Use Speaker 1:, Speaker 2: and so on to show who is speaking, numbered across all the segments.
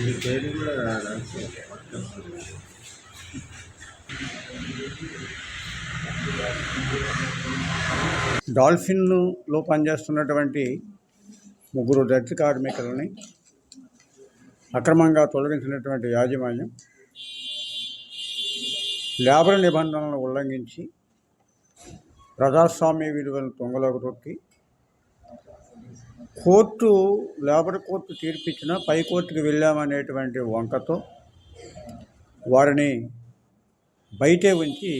Speaker 1: ఇది పేరు కూడా
Speaker 2: డాల్ఫిన్లో పనిచేస్తున్నటువంటి ముగ్గురు దళిత కార్మికులని అక్రమంగా తొలగించినటువంటి యాజమాన్యం లేబర్ నిబంధనలను ఉల్లంఘించి ప్రజాస్వామ్య విలువలను తొంగలోకి తొక్కి కోర్టు లేబర్ కోర్టు తీర్పిచ్చిన పై కోర్టుకి వెళ్ళామనేటువంటి వంకతో వారిని బయటే ఉంచి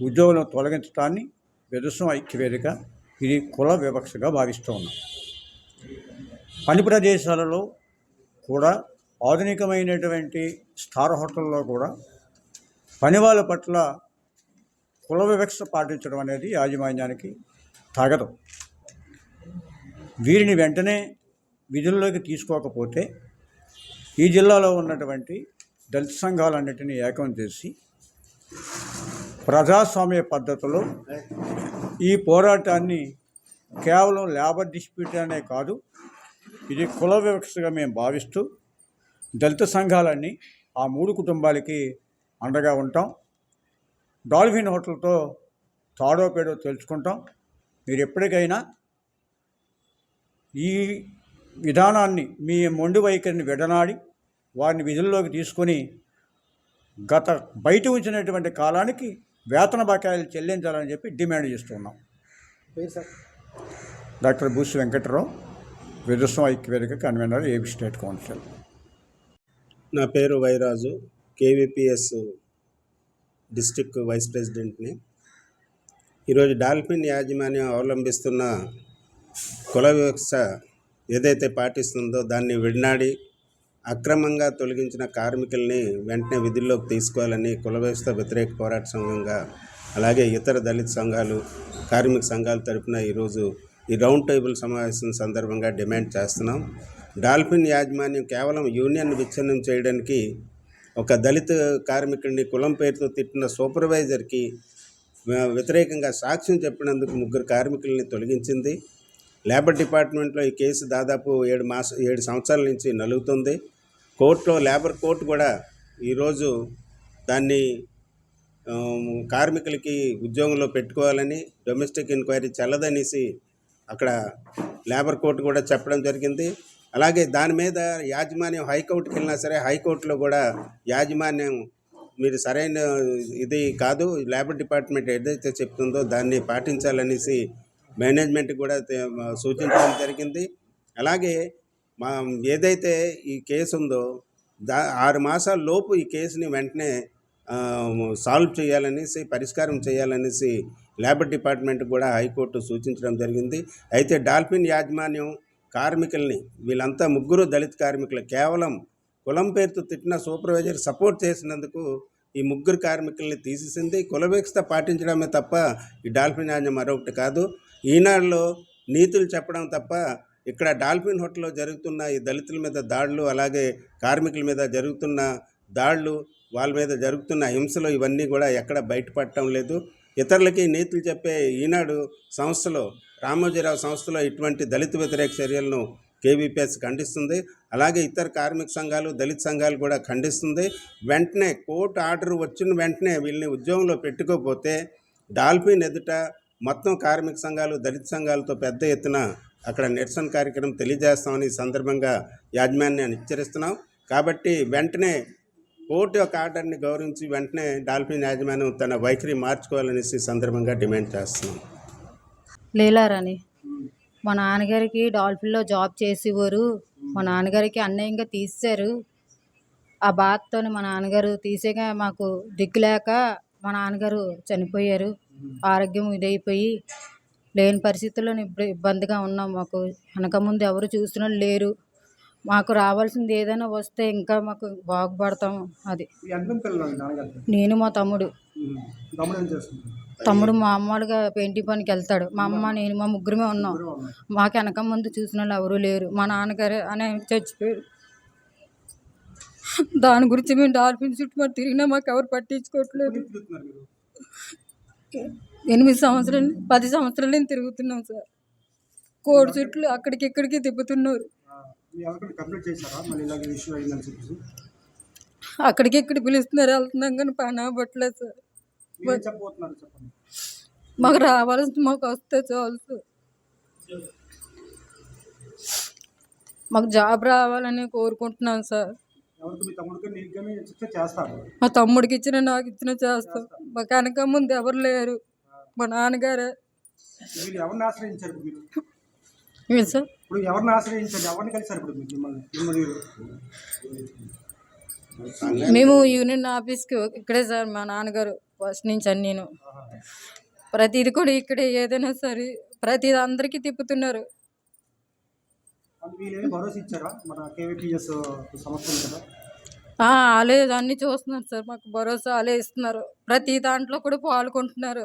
Speaker 2: ఉద్యోగులను తొలగించడాన్ని విదుసం ఐక్యవేదిక ఇది కుల వివక్షగా భావిస్తూ ఉన్నాం పని ప్రదేశాలలో కూడా ఆధునికమైనటువంటి స్టార్ హోటల్లో కూడా పని వాళ్ళ పట్ల కుల వివక్ష పాటించడం అనేది యాజమాన్యానికి తగదు. వీరిని వెంటనే విధుల్లోకి తీసుకోకపోతే ఈ జిల్లాలో ఉన్నటువంటి దళిత సంఘాలన్నిటినీ ఏకం చేసి ప్రజాస్వామ్య పద్ధతిలో ఈ పోరాటాన్ని కేవలం లేబర్ డిస్ప్యూట్ అనే కాదు ఇది కుల వివక్షగా మేము భావిస్తూ దళిత సంఘాలన్నీ ఆ మూడు కుటుంబాలకి అండగా ఉంటాం. డాల్ఫిన్ హోటల్తో తాడో పేడో తెలుసుకుంటాం మీరు ఎప్పటికైనా ఈ విధానాన్ని మీ మొండి వైఖరిని విడనాడి వారిని విధుల్లోకి తీసుకొని గత బయట ఉంచినటువంటి కాలానికి వేతన బకాయిలు చెల్లించాలని చెప్పి డిమాండ్ చేస్తున్నాం డాక్టర్ బూసి వెంకటరావు విదుస్వం ఐక్యవేదిక కన్వీనర్ ఏపీ స్టేట్ కౌన్సిల్.
Speaker 3: నా పేరు వైరాజు కేవీపీఎస్ డిస్టిక్ వైస్ ప్రెసిడెంట్ని. ఈరోజు డాల్ఫిన్ యాజమాన్యం అవలంబిస్తున్న కుల వివక్ష ఏదైతే పాటిస్తుందో దాన్ని విడినాడి అక్రమంగా తొలగించిన కార్మికుల్ని వెంటనే విధుల్లోకి తీసుకోవాలని కుల వ్యవస్థ వ్యతిరేక పోరాట సంఘంగా అలాగే ఇతర దళిత సంఘాలు కార్మిక సంఘాల తరపున ఈరోజు ఈ రౌండ్ టేబుల్ సమావేశం సందర్భంగా డిమాండ్ చేస్తున్నాం. డాల్ఫిన్ యాజమాన్యం కేవలం యూనియన్ విచ్ఛిన్నం చేయడానికి ఒక దళిత కార్మికుడిని కులం పేరుతో తిట్టిన సూపర్వైజర్కి వ్యతిరేకంగా సాక్ష్యం చెప్పినందుకు ముగ్గురు కార్మికుల్ని తొలగించింది. లేబర్ డిపార్ట్మెంట్లో ఈ కేసు దాదాపు ఏడు మాస ఏడు సంవత్సరాల నుంచి నలుగుతుంది. కోర్టులో లేబర్ కోర్టు కూడా ఈరోజు దాన్ని కార్మికులకి ఉద్యోగంలో పెట్టుకోవాలని డొమెస్టిక్ ఎంక్వైరీ చల్లదనేసి అక్కడ లేబర్ కోర్టు కూడా చెప్పడం జరిగింది. అలాగే దాని మీద యాజమాన్యం హైకోర్టుకి వెళ్ళినా సరే హైకోర్టులో కూడా యాజమాన్యం మీరు సరైన ఇది కాదు లేబర్ డిపార్ట్మెంట్ ఏదైతే చెప్తుందో దాన్ని పాటించాలనేసి మేనేజ్మెంట్ కూడా సూచించడం జరిగింది. అలాగే మా ఏదైతే ఈ కేసు ఉందో దా ఆరు మాసాల లోపు ఈ కేసుని వెంటనే సాల్వ్ చేయాలనేసి పరిష్కారం చేయాలనేసి లేబర్ డిపార్ట్మెంట్ కూడా హైకోర్టు సూచించడం జరిగింది. అయితే డాల్ఫిన్ యాజమాన్యం కార్మికుల్ని వీళ్ళంతా ముగ్గురు దళిత కార్మికులు. కేవలం కులం పేరుతో తిట్టిన సూపర్వైజర్ సపోర్ట్ చేసినందుకు ఈ ముగ్గురు కార్మికుల్ని తీసేసింది. కులవేక్షత పాటించడమే తప్ప ఈ డాల్ఫిన్ యాజమాన్యం మరొకటి కాదు. ఈనాడులో నీతులు చెప్పడం తప్ప ఇక్కడ డాల్ఫిన్ హోటల్లో జరుగుతున్న ఈ దళితుల మీద దాడులు అలాగే కార్మికుల మీద జరుగుతున్న దాడులు వాళ్ళ మీద జరుగుతున్న హింసలు ఇవన్నీ కూడా ఎక్కడ బయటపడటం లేదు. ఇతరులకి నీతులు చెప్పే ఈనాడు సంస్థలో రామోజీరావు సంస్థలో ఇటువంటి దళిత వ్యతిరేక చర్యలను కేవీపీఎస్ ఖండిస్తుంది. అలాగే ఇతర కార్మిక సంఘాలు దళిత సంఘాలు కూడా ఖండిస్తుంది. వెంటనే కోర్టు ఆర్డర్ వచ్చిన వెంటనే వీళ్ళని ఉద్యోగంలో పెట్టుకోకపోతే డాల్ఫిన్ ఎదుట మొత్తం కార్మిక సంఘాలు దళిత సంఘాలతో పెద్ద ఎత్తున అక్కడ నిరసన కార్యక్రమం తెలియజేస్తామని ఈ సందర్భంగా యాజమాన్యాన్ని హెచ్చరిస్తున్నాం. కాబట్టి వెంటనే కోర్టు యొక్క ఆర్డర్ని గౌరవించి వెంటనే డాల్ఫిన్ యాజమాన్యం తన వైఖరి మార్చుకోవాలనేసి సందర్భంగా డిమాండ్ చేస్తున్నాం.
Speaker 4: లీలారాణి మా నాన్నగారికి డాల్ఫిన్లో జాబ్ చేసేవారు. మా నాన్నగారికి అన్యాయంగా తీసేశారు ఆ బాధతో మా నాన్నగారు తీసేగా మాకు దిక్కు మా నాన్నగారు చనిపోయారు. ఆరోగ్యం ఇదైపోయి లేని పరిస్థితుల్లో ఇప్పుడు ఇబ్బందిగా ఉన్నాం. మాకు వెనక ముందు ఎవరు చూసిన వాళ్ళు లేరు. మాకు రావాల్సింది ఏదైనా వస్తే ఇంకా మాకు బాగుపడతాం అది. నేను మా తమ్ముడు.
Speaker 2: తమ్ముడు
Speaker 4: మామూలుగా పెయింటింగ్ పనికి వెళ్తాడు. మా అమ్మ నేను మా ముగ్గురమే ఉన్నాం. మాకు వెనక ముందు చూసిన వాళ్ళు ఎవరూ లేరు. మా నాన్నగారు అనే చచ్చిపోయారు. దాని గురించి మేము డాల్ఫిన్ చుట్టూ మరి తిరిగినా మాకు ఎవరు పట్టించుకోవట్లేదు.
Speaker 5: ఎనిమిది సంవత్సరాలు పది సంవత్సరాలు నేను తిరుగుతున్నాం సార్. కోడి చుట్లు అక్కడికి ఇక్కడికి తిప్పుతున్నారు.
Speaker 2: కంప్లీట్ చేశారా? మళ్ళీ ఇలాగ ఇష్యూ అయిందని చెప్పేసి?
Speaker 5: అక్కడికి ఇక్కడ పిలుస్తున్నారు వెళ్తున్నాం కానీ పని అవ్వట్లేదు సార్.
Speaker 2: మీరు చెప్పబోతున్నారు చెప్పండి.
Speaker 5: మాకు రావాల్సింది మాకు వస్తే చాలు సార్. మాకు జాబ్ రావాలని కోరుకుంటున్నాను సార్.
Speaker 2: మీ తమ్ముడికి
Speaker 5: ఇచ్చిన నాకు ఇచ్చిన చేస్తాం. మా వెనక ముందు ఎవరు లేరు. మా నాన్నగారే. సార్?
Speaker 2: ఇప్పుడు ఎవరిని ఆశ్రయించారు ఎవరిని కలిసారు ఇప్పుడు మిమ్మల్ని మిమ్మల్ని
Speaker 5: మేము యూనియన్ ఆఫీస్కి ఇక్కడే సార్ మా నాన్నగారు ఫస్ట్ నుంచి అని నేను. ప్రతిది కూడా ఇక్కడే ఏదైనా సరే ప్రతిది అందరికీ తిప్పుతున్నారు.
Speaker 2: వాళ్ళే
Speaker 5: అన్నీ చూస్తున్నారు సార్ మాకు భరోసా వాళ్ళే ఇస్తున్నారు. ప్రతి దాంట్లో కూడా పాల్గొంటున్నారు.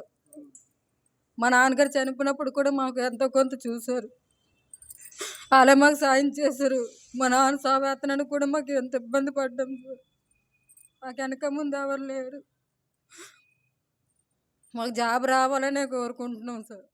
Speaker 5: మా నాన్నగారు చనిపోయినప్పుడు కూడా మాకు ఎంతో కొంత చూశారు. వాళ్ళే మాకు సాయం చేశారు. మా నాన్న సావేతనని కూడా మాకు ఎంత ఇబ్బంది పడ్డాం సార్ మాకు వెనక ముందు ఎవరు లేరు. మాకు జాబ్ రావాలనే కోరుకుంటున్నాం సార్.